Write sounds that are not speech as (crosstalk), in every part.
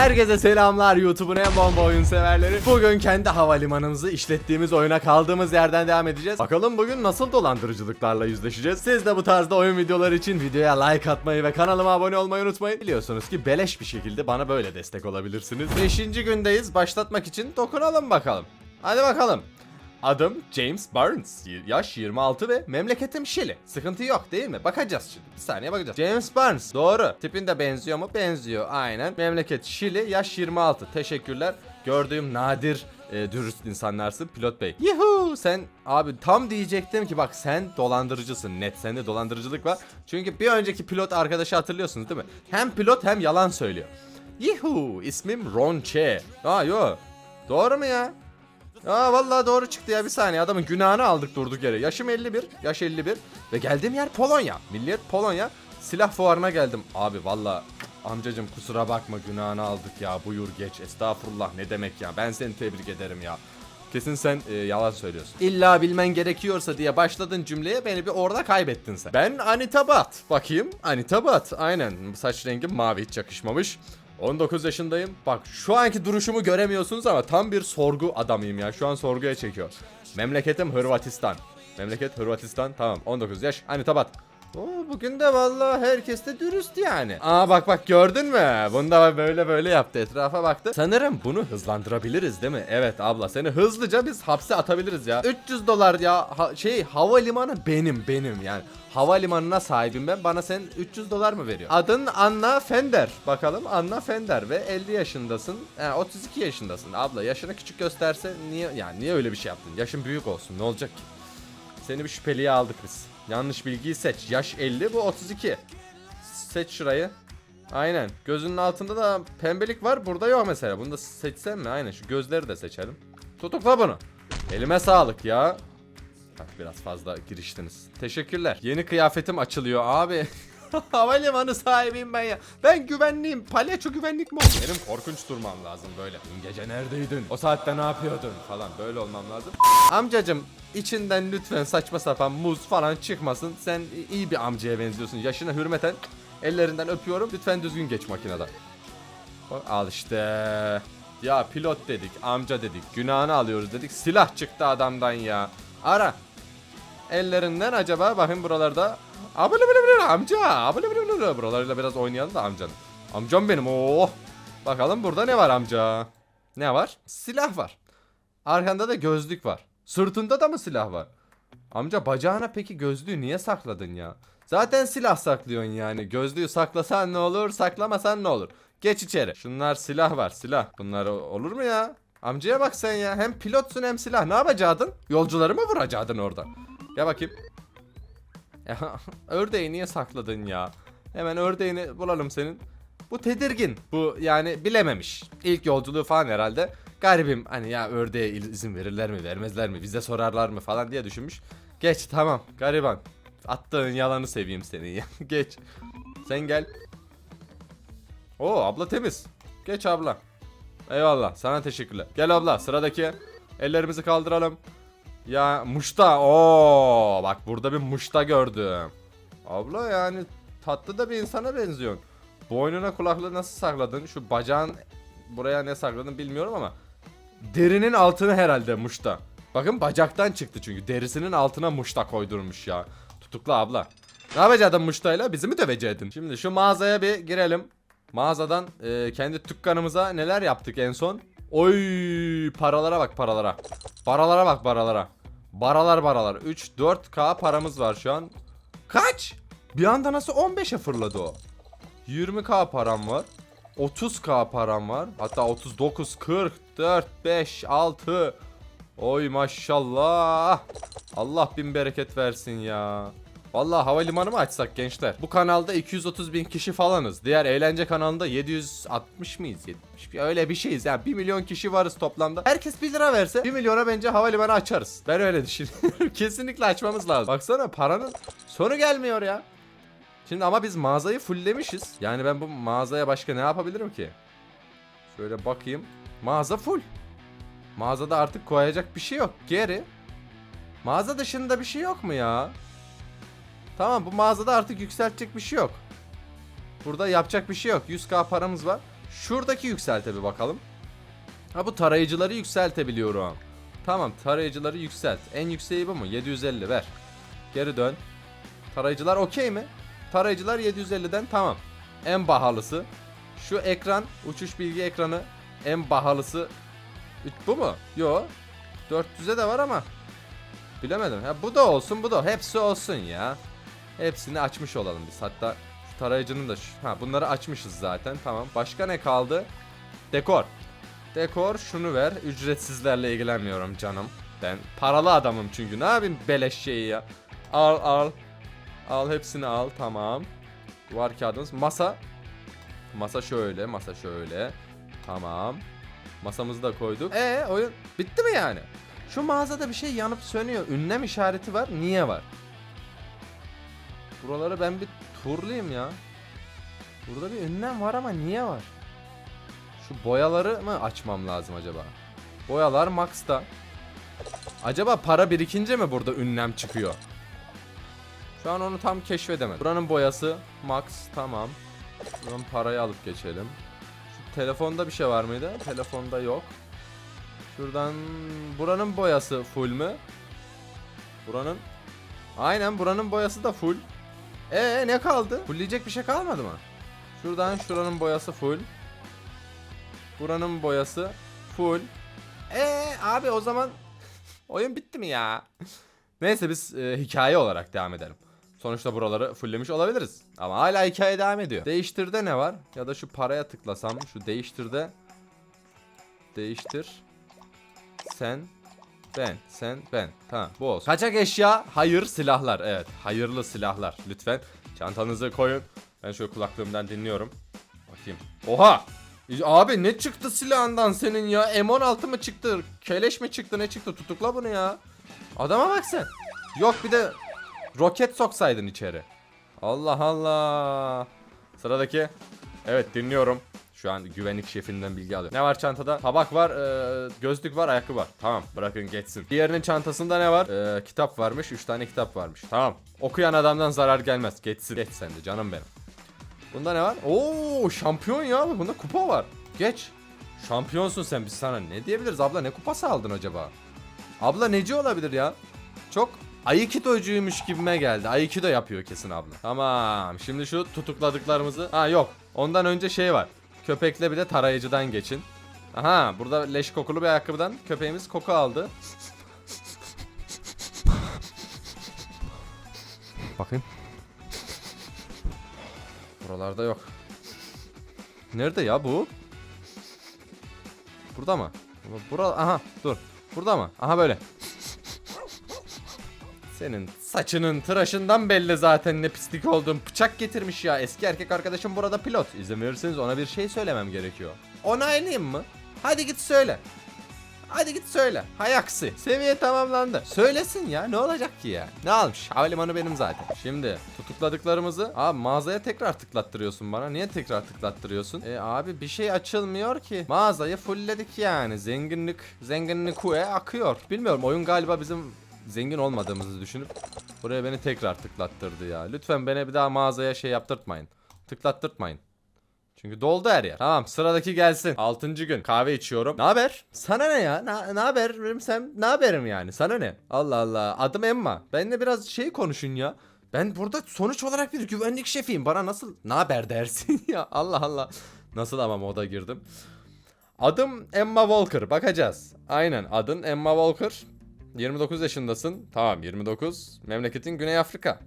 Herkese selamlar YouTube'un en bomba oyun severleri. Bugün kendi havalimanımızı işlettiğimiz oyuna kaldığımız yerden devam edeceğiz. Bakalım bugün nasıl dolandırıcılıklarla yüzleşeceğiz. Siz de bu tarzda oyun videoları için videoya like atmayı ve kanalıma abone olmayı unutmayın. Biliyorsunuz ki beleş bir şekilde bana böyle destek olabilirsiniz. 5. gündeyiz. Başlatmak için dokunalım bakalım. Hadi bakalım. Adım James Barnes. Yaş 26 ve memleketim Şili. Sıkıntı yok değil mi? Bakacağız şimdi. Bir saniye bakacağız. James Barnes. Doğru. Tipin de benziyor mu? Benziyor. Aynen. Memleket Şili. Yaş 26. Teşekkürler. Gördüğüm nadir e, dürüst insanlarsın pilot bey. Yuhu sen abi tam diyecektim ki bak sen dolandırıcısın net sende dolandırıcılık var. Çünkü bir önceki pilot arkadaşı hatırlıyorsunuz değil mi? Hem pilot hem yalan söylüyor. Yuhu ismim Ron Che. Aa yo. Doğru mu ya? Aa vallahi doğru çıktı ya bir saniye adamın günahını aldık durduk yere. Yaşım 51, yaş 51 ve geldiğim yer Polonya. Milliyet Polonya. Silah fuarına geldim. Abi vallahi amcacım kusura bakma günahını aldık ya buyur geç. Estağfurullah ne demek ya ben seni tebrik ederim ya. Kesin sen e, yalan söylüyorsun. İlla bilmen gerekiyorsa diye başladın cümleye beni bir orada kaybettin sen. Ben Anita Bat. Bakayım Anita Bat. Aynen saç rengim mavi hiç yakışmamış. 19 yaşındayım. Bak şu anki duruşumu göremiyorsunuz ama tam bir sorgu adamıyım ya. Şu an sorguya çekiyor. Memleketim Hırvatistan. Memleket Hırvatistan. Tamam 19 yaş. Hani tabat. Oo, bugün de vallahi herkes de dürüst yani. Aa bak bak gördün mü? Bunda böyle böyle yaptı. Etrafa baktı. Sanırım bunu hızlandırabiliriz değil mi? Evet abla seni hızlıca biz hapse atabiliriz ya. 300 dolar ya ha- şey havalimanı benim benim yani. Havalimanına sahibim ben. Bana sen 300 dolar mı veriyor? Adın Anna Fender. Bakalım Anna Fender ve 50 yaşındasın. He, 32 yaşındasın. Abla yaşını küçük gösterse niye yani niye öyle bir şey yaptın? Yaşın büyük olsun. Ne olacak ki? Seni bir şüpheliye aldık biz. Yanlış bilgiyi seç. Yaş 50 bu 32. Seç şurayı. Aynen. Gözünün altında da pembelik var. Burada yok mesela. Bunu da seçsem mi? Aynen. Şu gözleri de seçelim. Tutukla bunu. Elime sağlık ya. Bak biraz fazla giriştiniz. Teşekkürler. Yeni kıyafetim açılıyor abi. (laughs) (laughs) Havalimanı sahibiyim ben ya. Ben güvenliyim. Palyaço güvenlik mi? Benim korkunç durmam lazım böyle. Dün gece neredeydin? O saatte ne yapıyordun? Falan böyle olmam lazım. Amcacım içinden lütfen saçma sapan muz falan çıkmasın. Sen iyi bir amcaya benziyorsun. Yaşına hürmeten ellerinden öpüyorum. Lütfen düzgün geç makinede. Al işte. Ya pilot dedik, amca dedik, günahını alıyoruz dedik. Silah çıktı adamdan ya. Ara. Ellerinden acaba bakın buralarda. Abone abone amca. Abone abone buralarıyla biraz oynayalım da amcanın. Amcam benim. Oh. Bakalım burada ne var amca? Ne var? Silah var. Arkanda da gözlük var. Sırtında da mı silah var? Amca bacağına peki gözlüğü niye sakladın ya? Zaten silah saklıyorsun yani. Gözlüğü saklasan ne olur, saklamasan ne olur? Geç içeri. Şunlar silah var, silah. Bunlar olur mu ya? Amcaya bak sen ya. Hem pilotsun hem silah. Ne yapacaktın? Yolcuları mı vuracaktın orada? Gel bakayım. (laughs) Ördeği niye sakladın ya? Hemen ördeğini bulalım senin. Bu tedirgin. Bu yani bilememiş. İlk yolculuğu falan herhalde. Garibim hani ya ördeğe izin verirler mi vermezler mi bize sorarlar mı falan diye düşünmüş. Geç tamam gariban. Attığın yalanı seveyim senin ya. (laughs) Geç. Sen gel. Oo abla temiz. Geç abla. Eyvallah sana teşekkürler. Gel abla sıradaki. Ellerimizi kaldıralım. Ya muşta. Oo bak burada bir muşta gördüm. Abla yani tatlı da bir insana benziyorsun. Boynuna kulaklığı nasıl sakladın? Şu bacağın buraya ne sakladın bilmiyorum ama derinin altını herhalde muşta. Bakın bacaktan çıktı çünkü derisinin altına muşta koydurmuş ya. Tutukla abla. Ne yapacaktın muştayla? Bizi mi dövecektin? Şimdi şu mağazaya bir girelim. Mağazadan e, kendi dükkanımıza neler yaptık en son? Oy paralara bak paralara. Paralara bak paralara. Baralar baralar. 3 4k paramız var şu an. Kaç? Bir anda nasıl 15'e fırladı o? 20k param var. 30k param var. Hatta 39, 40, 4, 5, 6. Oy maşallah. Allah bin bereket versin ya. Vallahi havalimanı mı açsak gençler? Bu kanalda 230 bin kişi falanız. Diğer eğlence kanalında 760 mıyız? 70 öyle bir şeyiz yani 1 milyon kişi varız toplamda. Herkes 1 lira verse 1 milyona bence havalimanı açarız. Ben öyle (laughs) düşünüyorum. Kesinlikle açmamız lazım. Baksana paranın sonu gelmiyor ya. Şimdi ama biz mağazayı fulllemişiz. Yani ben bu mağazaya başka ne yapabilirim ki? Şöyle bakayım. Mağaza full. Mağazada artık koyacak bir şey yok. Geri. Mağaza dışında bir şey yok mu ya? Tamam bu mağazada artık yükseltecek bir şey yok. Burada yapacak bir şey yok. 100k paramız var. Şuradaki yükselte bir bakalım. Ha bu tarayıcıları yükseltebiliyorum. Tamam tarayıcıları yükselt. En yükseği bu mu? 750 ver. Geri dön. Tarayıcılar okey mi? Tarayıcılar 750'den tamam. En pahalısı. Şu ekran uçuş bilgi ekranı en pahalısı. Bu mu? Yo. 400'e de var ama. Bilemedim. Ha bu da olsun bu da. Hepsi olsun ya. Hepsini açmış olalım biz. Hatta şu tarayıcının da şu. Ha bunları açmışız zaten. Tamam. Başka ne kaldı? Dekor. Dekor şunu ver. Ücretsizlerle ilgilenmiyorum canım. Ben paralı adamım çünkü. Ne yapayım beleş şeyi ya. Al al. Al hepsini al. Tamam. Duvar kağıdımız. Masa. Masa şöyle. Masa şöyle. Tamam. Masamızı da koyduk. E oyun bitti mi yani? Şu mağazada bir şey yanıp sönüyor. Ünlem işareti var. Niye var? Buraları ben bir turlayayım ya. Burada bir ünlem var ama niye var? Şu boyaları mı açmam lazım acaba? Boyalar max'ta. Acaba para birikince mi burada ünlem çıkıyor? Şu an onu tam keşfedemedim. Buranın boyası max tamam. Buradan parayı alıp geçelim. Şu telefonda bir şey var mıydı? Telefonda yok. Şuradan buranın boyası full mü? Buranın Aynen buranın boyası da full. Ee ne kaldı? Fullleyecek bir şey kalmadı mı? Şuradan şuranın boyası full. Buranın boyası full. Ee abi o zaman (laughs) oyun bitti mi ya? (laughs) Neyse biz e, hikaye olarak devam edelim. Sonuçta buraları fulllemiş olabiliriz. Ama hala hikaye devam ediyor. Değiştirde ne var? Ya da şu paraya tıklasam şu değiştirde değiştir. Sen ben, sen, ben. Tamam bu olsun. Kaçak eşya, hayır silahlar. Evet, hayırlı silahlar. Lütfen çantanızı koyun. Ben şöyle kulaklığımdan dinliyorum. Bakayım. Oha! Abi ne çıktı silahından senin ya? M16 mı çıktı? Keleş mi çıktı? Ne çıktı? Tutukla bunu ya. Adama bak sen. Yok bir de roket soksaydın içeri. Allah Allah. Sıradaki. Evet dinliyorum. Şu an güvenlik şefinden bilgi alıyorum. Ne var çantada? Tabak var, e, gözlük var, ayakkabı var. Tamam bırakın geçsin. Diğerinin çantasında ne var? E, kitap varmış, 3 tane kitap varmış. Tamam. Okuyan adamdan zarar gelmez. Geçsin. Geç sen de canım benim. Bunda ne var? Oo şampiyon ya. Bunda kupa var. Geç. Şampiyonsun sen. Biz sana ne diyebiliriz? Abla ne kupası aldın acaba? Abla neci olabilir ya? Çok Aikido'cuymuş gibime geldi. Aikido yapıyor kesin abla. Tamam. Şimdi şu tutukladıklarımızı... Ha yok. Ondan önce şey var. Köpekle bir de tarayıcıdan geçin. Aha burada leş kokulu bir ayakkabıdan köpeğimiz koku aldı. Bakayım. Buralarda yok. Nerede ya bu? Burada mı? Bura aha dur. Burada mı? Aha böyle. Senin saçının tıraşından belli zaten ne pislik oldun. Bıçak getirmiş ya. Eski erkek arkadaşım burada pilot. Verirseniz ona bir şey söylemem gerekiyor. Onaylayayım mı? Hadi git söyle. Hadi git söyle. Hay aksi. Seviye tamamlandı. Söylesin ya. Ne olacak ki ya? Ne almış? Havalimanı benim zaten. Şimdi tutukladıklarımızı abi mağazaya tekrar tıklattırıyorsun bana. Niye tekrar tıklattırıyorsun? E abi bir şey açılmıyor ki. Mağazayı fullledik yani. Zenginlik, zenginlik kue akıyor. Bilmiyorum oyun galiba bizim zengin olmadığımızı düşünüp buraya beni tekrar tıklattırdı ya. Lütfen beni bir daha mağazaya şey yaptırtmayın. Tıklattırtmayın. Çünkü doldu her yer. Tamam sıradaki gelsin. Altıncı gün kahve içiyorum. Ne haber? Sana ne ya? Ne ne haberim sen? Ne haberim yani? Sana ne? Allah Allah. Adım Emma. Benimle biraz şey konuşun ya. Ben burada sonuç olarak bir güvenlik şefiyim. Bana nasıl ne haber dersin (laughs) ya? Allah Allah. Nasıl ama moda girdim. Adım Emma Walker. Bakacağız. Aynen adın Emma Walker. 29 yaşındasın. Tamam 29. Memleketin Güney Afrika.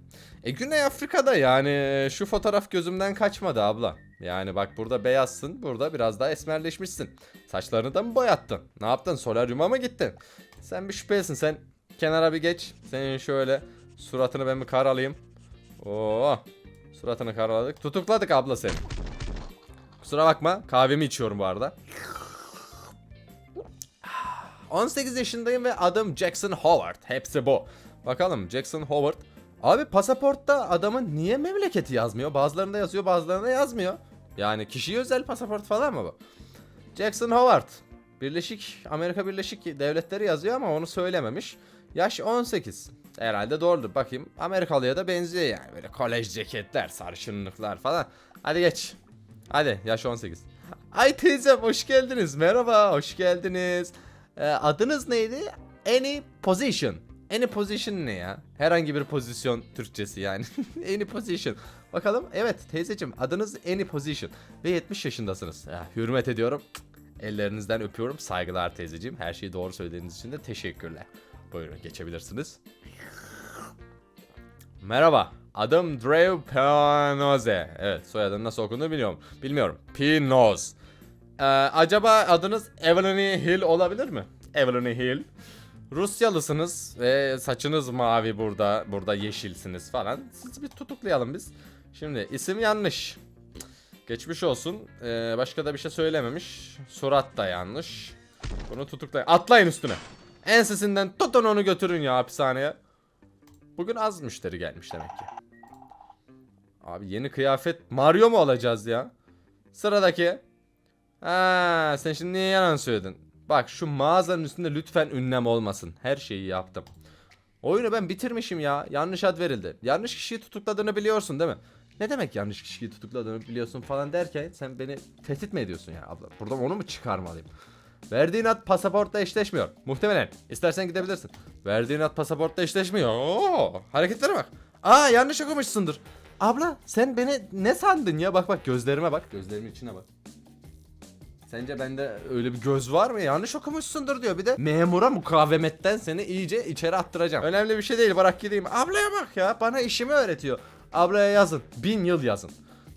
E Güney Afrika'da yani şu fotoğraf gözümden kaçmadı abla. Yani bak burada beyazsın. Burada biraz daha esmerleşmişsin. Saçlarını da mı boyattın? Ne yaptın? Solaryuma mı gittin? Sen bir şüphelisin. Sen kenara bir geç. Senin şöyle suratını ben bir karalayayım. Oo. Suratını karaladık. Tutukladık abla seni. Kusura bakma. Kahvemi içiyorum bu arada. 18 yaşındayım ve adım Jackson Howard. Hepsi bu. Bakalım Jackson Howard. Abi pasaportta adamın niye memleketi yazmıyor? Bazılarında yazıyor bazılarında yazmıyor. Yani kişiye özel pasaport falan mı bu? Jackson Howard. Birleşik Amerika Birleşik Devletleri yazıyor ama onu söylememiş. Yaş 18. Herhalde doğrudur. Bakayım Amerikalıya da benziyor yani. Böyle kolej ceketler, sarışınlıklar falan. Hadi geç. Hadi yaş 18. Ay teyzem hoş geldiniz. Merhaba, hoş geldiniz. Ee, adınız neydi? Any position. Any position ne ya? Herhangi bir pozisyon Türkçesi yani. (laughs) any position. Bakalım. Evet teyzeciğim adınız Any position. Ve 70 yaşındasınız. Ya, hürmet ediyorum. Ellerinizden öpüyorum. Saygılar teyzeciğim. Her şeyi doğru söylediğiniz için de teşekkürler. Buyurun geçebilirsiniz. Merhaba. Adım Drew Pinoze. Evet soyadın nasıl okunduğunu biliyorum. Bilmiyorum. Pinoz. Ee, acaba adınız Evelyn Hill olabilir mi? Evelyn Hill. Rusyalısınız ve saçınız mavi burada. Burada yeşilsiniz falan. Sizi bir tutuklayalım biz. Şimdi isim yanlış. Geçmiş olsun. Ee, başka da bir şey söylememiş. Surat da yanlış. Bunu tutuklayın. Atlayın üstüne. Ensesinden tutun onu götürün ya hapishaneye. Bugün az müşteri gelmiş demek ki. Abi yeni kıyafet Mario mu alacağız ya? Sıradaki. Ha, sen şimdi niye yalan söyledin? Bak şu mağazanın üstünde lütfen ünlem olmasın. Her şeyi yaptım. Oyunu ben bitirmişim ya. Yanlış ad verildi. Yanlış kişiyi tutukladığını biliyorsun değil mi? Ne demek yanlış kişiyi tutukladığını biliyorsun falan derken sen beni tehdit mi ediyorsun ya abla? Buradan onu mu çıkarmalıyım? Verdiğin ad pasaportla eşleşmiyor. Muhtemelen. İstersen gidebilirsin. Verdiğin ad pasaportla eşleşmiyor. Oo, hareketlere bak. Aa yanlış okumuşsundur. Abla sen beni ne sandın ya? Bak bak gözlerime bak. Gözlerimin içine bak. Sence bende öyle bir göz var mı? Yanlış okumuşsundur diyor. Bir de memura mukavemetten seni iyice içeri attıracağım. Önemli bir şey değil. Bırak gideyim. Ablaya bak ya. Bana işimi öğretiyor. Ablaya yazın. Bin yıl yazın.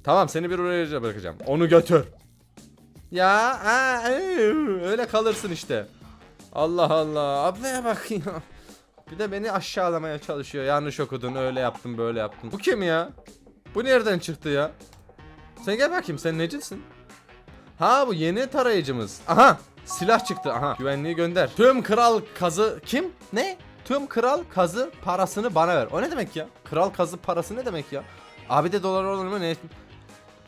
Tamam seni bir oraya bırakacağım. Onu götür. Ya aa, ee, öyle kalırsın işte. Allah Allah. Ablaya bak ya. Bir de beni aşağılamaya çalışıyor. Yanlış okudun, öyle yaptın, böyle yaptın. Bu kim ya? Bu nereden çıktı ya? Sen gel bakayım, sen necisin? Ha bu yeni tarayıcımız. Aha, silah çıktı. Aha, güvenliği gönder. Tüm kral kazı kim? Ne? Tüm kral kazı parasını bana ver. O ne demek ya? Kral kazı parası ne demek ya? Abi de dolar olur mu ne? Ee,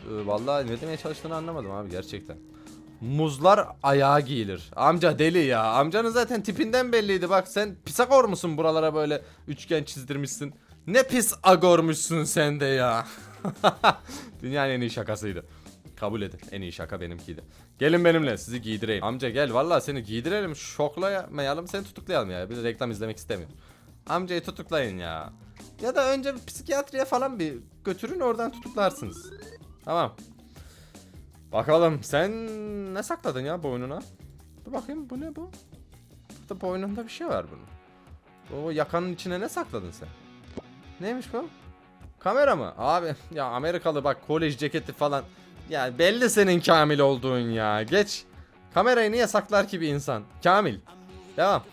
vallahi ne demeye çalıştığını anlamadım abi gerçekten. Muzlar ayağa giyilir. Amca deli ya. Amcanın zaten tipinden belliydi. Bak sen pisagor musun buralara böyle üçgen çizdirmişsin. Ne pis agormuşsun sen de ya. (laughs) Dünyanın en iyi şakasıydı. Kabul edin. En iyi şaka benimkiydi. Gelin benimle sizi giydireyim. Amca gel vallahi seni giydirelim. Şoklamayalım seni tutuklayalım ya. Bir reklam izlemek istemiyorum. Amcayı tutuklayın ya. Ya da önce bir psikiyatriye falan bir götürün oradan tutuklarsınız. Tamam. Bakalım sen ne sakladın ya boynuna? Dur bakayım bu ne bu? Burada boynunda bir şey var bunun. O yakanın içine ne sakladın sen? Neymiş bu? Kamera mı? Abi ya Amerikalı bak kolej ceketi falan. Ya belli senin Kamil olduğun ya. Geç. Kamerayı niye saklar ki bir insan? Kamil. Devam.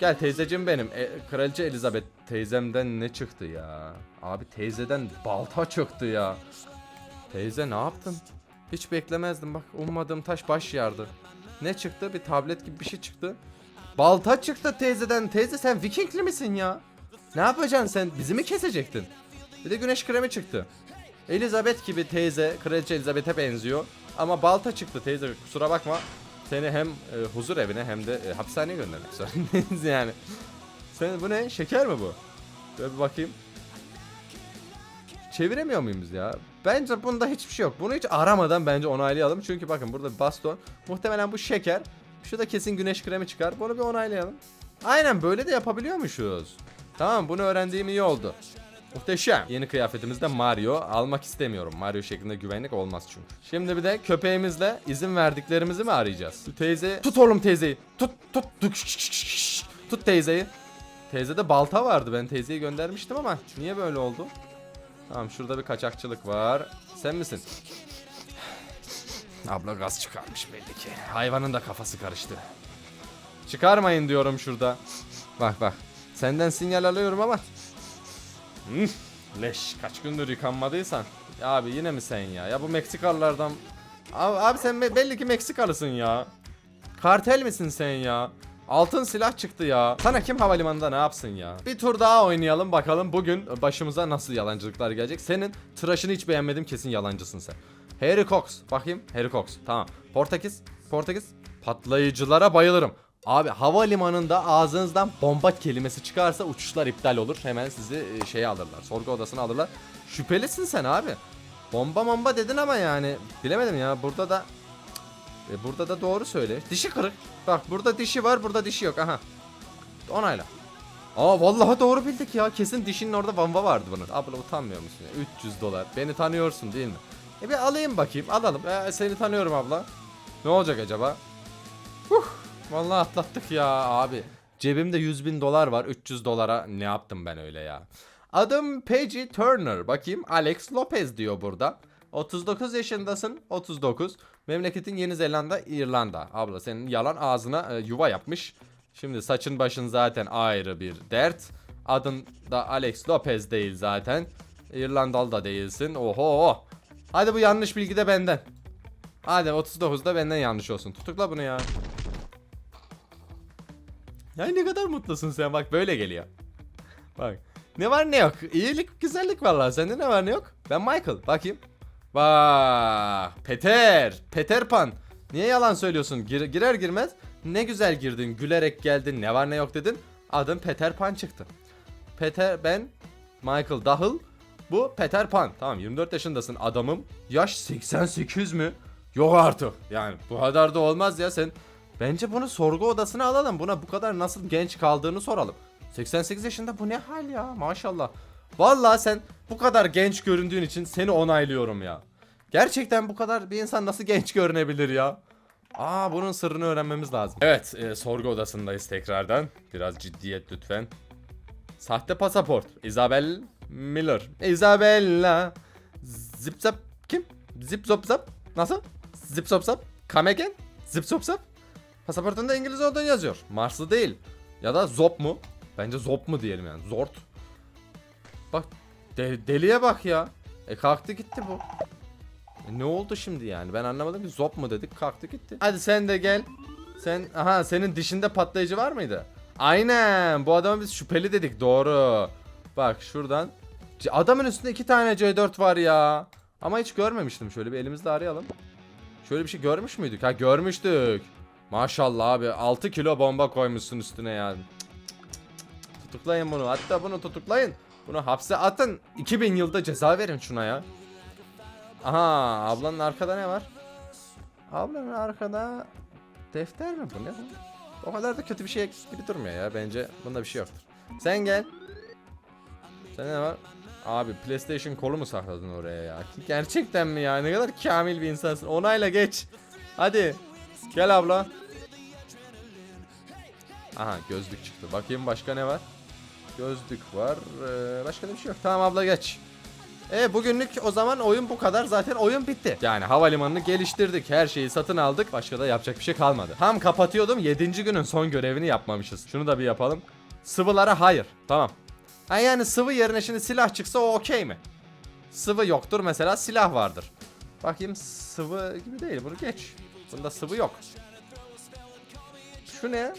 Gel teyzeciğim benim. E, Kraliçe Elizabeth teyzemden ne çıktı ya? Abi teyzeden balta çıktı ya. Teyze ne yaptın? Hiç beklemezdim bak ummadığım taş baş yardı. Ne çıktı? Bir tablet gibi bir şey çıktı. Balta çıktı teyzeden. Teyze sen Vikingli misin ya? Ne yapacaksın sen? Bizi mi kesecektin? Bir de güneş kremi çıktı. Elizabeth gibi teyze, Kraliçe Elizabeth'e benziyor. Ama balta çıktı teyze kusura bakma. Seni hem e, huzur evine hem de e, hapishaneye göndermek zorundayız (laughs) yani. Sen bu ne? Şeker mi bu? Böyle bir bakayım. Çeviremiyor muyuz ya? Bence bunda hiçbir şey yok. Bunu hiç aramadan bence onaylayalım. Çünkü bakın burada baston. Muhtemelen bu şeker. Şu da kesin güneş kremi çıkar. Bunu bir onaylayalım. Aynen böyle de yapabiliyormuşuz. Tamam bunu öğrendiğim iyi oldu. Muhteşem. Yeni kıyafetimizde Mario. Almak istemiyorum. Mario şeklinde güvenlik olmaz çünkü. Şimdi bir de köpeğimizle izin verdiklerimizi mi arayacağız? Teyze... Tut oğlum teyzeyi. Tut tut. Tut, tut teyzeyi. Teyzede balta vardı. Ben teyzeyi göndermiştim ama niye böyle oldu? Tamam şurada bir kaçakçılık var. Sen misin? (sighs) Abla gaz çıkarmış belli ki. Hayvanın da kafası karıştı. Çıkarmayın diyorum şurada. Bak bak. Senden sinyal alıyorum ama. Leş. Kaç gündür yıkanmadıysan. Ya abi yine mi sen ya? Ya bu Meksikalılardan... Abi, abi sen be- belli ki Meksikalısın ya. Kartel misin sen ya? Altın silah çıktı ya. Sana kim havalimanında ne yapsın ya? Bir tur daha oynayalım bakalım bugün başımıza nasıl yalancılıklar gelecek. Senin tıraşını hiç beğenmedim kesin yalancısın sen. Harry Cox. Bakayım Harry Cox. Tamam. Portekiz. Portekiz. Patlayıcılara bayılırım. Abi havalimanında ağzınızdan bomba kelimesi çıkarsa uçuşlar iptal olur. Hemen sizi e, şeye alırlar. Sorgu odasına alırlar. Şüphelisin sen abi. Bomba bomba dedin ama yani bilemedim ya. Burada da E burada da doğru söyle. Dişi kırık. Bak burada dişi var burada dişi yok. Aha. Onayla. Aa vallahi doğru bildik ya. Kesin dişinin orada vamba vardı bunun. Abla utanmıyor musun ya? 300 dolar. Beni tanıyorsun değil mi? E bir alayım bakayım. Alalım. E, seni tanıyorum abla. Ne olacak acaba? Huh. Vallahi atlattık ya abi. Cebimde 100 bin dolar var. 300 dolara ne yaptım ben öyle ya? Adım Peggy Turner. Bakayım Alex Lopez diyor burada. 39 yaşındasın. 39. Memleketin Yeni Zelanda, İrlanda. Abla senin yalan ağzına e, yuva yapmış. Şimdi saçın başın zaten ayrı bir dert. Adın da Alex Lopez değil zaten. İrlandalı da değilsin. Oho. Hadi bu yanlış bilgi de benden. Hadi 39'da benden yanlış olsun. Tutukla bunu ya. Ya ne kadar mutlusun sen bak böyle geliyor. Bak. Ne var ne yok. İyilik güzellik vallahi sende ne var ne yok. Ben Michael bakayım. Bak Peter. Peter Pan. Niye yalan söylüyorsun? Gir- girer girmez ne güzel girdin. Gülerek geldin. Ne var ne yok dedin. Adım Peter Pan çıktı. Peter ben Michael Dahl. Bu Peter Pan. Tamam 24 yaşındasın adamım. Yaş 88 mi? Yok artık. Yani bu kadar da olmaz ya sen. Bence bunu sorgu odasına alalım. Buna bu kadar nasıl genç kaldığını soralım. 88 yaşında bu ne hal ya maşallah. Vallahi sen bu kadar genç göründüğün için seni onaylıyorum ya. Gerçekten bu kadar bir insan nasıl genç görünebilir ya? Aa bunun sırrını öğrenmemiz lazım. Evet e, sorgu odasındayız tekrardan. Biraz ciddiyet lütfen. Sahte pasaport. Isabel Miller. Isabella. Zip zap kim? Zip zop zap. Nasıl? Zip zop zap. Again? Zip zop zap. Pasaportunda İngiliz olduğunu yazıyor. Marslı değil. Ya da zop mu? Bence zop mu diyelim yani. Zort. Bak de- deliye bak ya. E kalktı gitti bu. E, ne oldu şimdi yani? Ben anlamadım ki zop mu dedik kalktı gitti. Hadi sen de gel. Sen aha senin dişinde patlayıcı var mıydı? Aynen. Bu adama biz şüpheli dedik. Doğru. Bak şuradan. Adamın üstünde iki tane C4 var ya. Ama hiç görmemiştim. Şöyle bir elimizle arayalım. Şöyle bir şey görmüş müydük? Ha görmüştük. Maşallah abi 6 kilo bomba koymuşsun üstüne ya. Cık, cık, cık, cık. Tutuklayın bunu. Hatta bunu tutuklayın. Bunu hapse atın. 2000 yılda ceza verin şuna ya. Aha ablanın arkada ne var? Ablanın arkada defter mi bu ne bu? O kadar da kötü bir şey gibi durmuyor ya bence bunda bir şey yoktur. Sen gel. Sen ne var? Abi PlayStation kolu mu sakladın oraya ya? Gerçekten mi ya? Ne kadar kamil bir insansın. Onayla geç. Hadi. Gel abla. Aha gözlük çıktı. Bakayım başka ne var? Gözlük var. Ee, başka da bir şey yok. Tamam abla geç. E bugünlük o zaman oyun bu kadar. Zaten oyun bitti. Yani havalimanını geliştirdik. Her şeyi satın aldık. Başka da yapacak bir şey kalmadı. Tam kapatıyordum. 7. günün son görevini yapmamışız. Şunu da bir yapalım. Sıvılara hayır. Tamam. Ha yani sıvı yerine şimdi silah çıksa o okey mi? Sıvı yoktur mesela silah vardır. Bakayım sıvı gibi değil bunu geç. Bunda sıvı yok. Şu ne?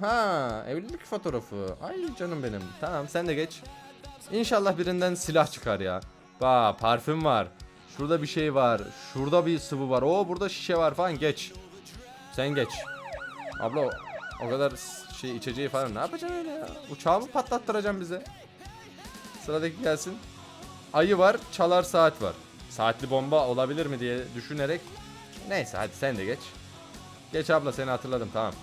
Ha evlilik fotoğrafı. Ay canım benim. Tamam sen de geç. İnşallah birinden silah çıkar ya. Ba parfüm var. Şurada bir şey var. Şurada bir sıvı var. Oo burada şişe var falan geç. Sen geç. Abla o, kadar şey içeceği falan ne yapacaksın öyle ya? Uçağı mı patlattıracaksın bize? Sıradaki gelsin. Ayı var, çalar saat var. Saatli bomba olabilir mi diye düşünerek. Neyse hadi sen de geç. Geç abla seni hatırladım tamam.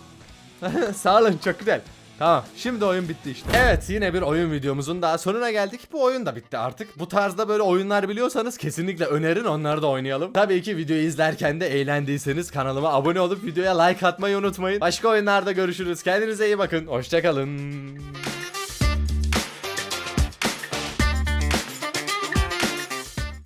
(laughs) Sağ olun çok güzel. Tamam şimdi oyun bitti işte. Evet yine bir oyun videomuzun daha sonuna geldik. Bu oyun da bitti artık. Bu tarzda böyle oyunlar biliyorsanız kesinlikle önerin onları da oynayalım. Tabii ki videoyu izlerken de eğlendiyseniz kanalıma abone olup videoya like atmayı unutmayın. Başka oyunlarda görüşürüz. Kendinize iyi bakın. Hoşçakalın.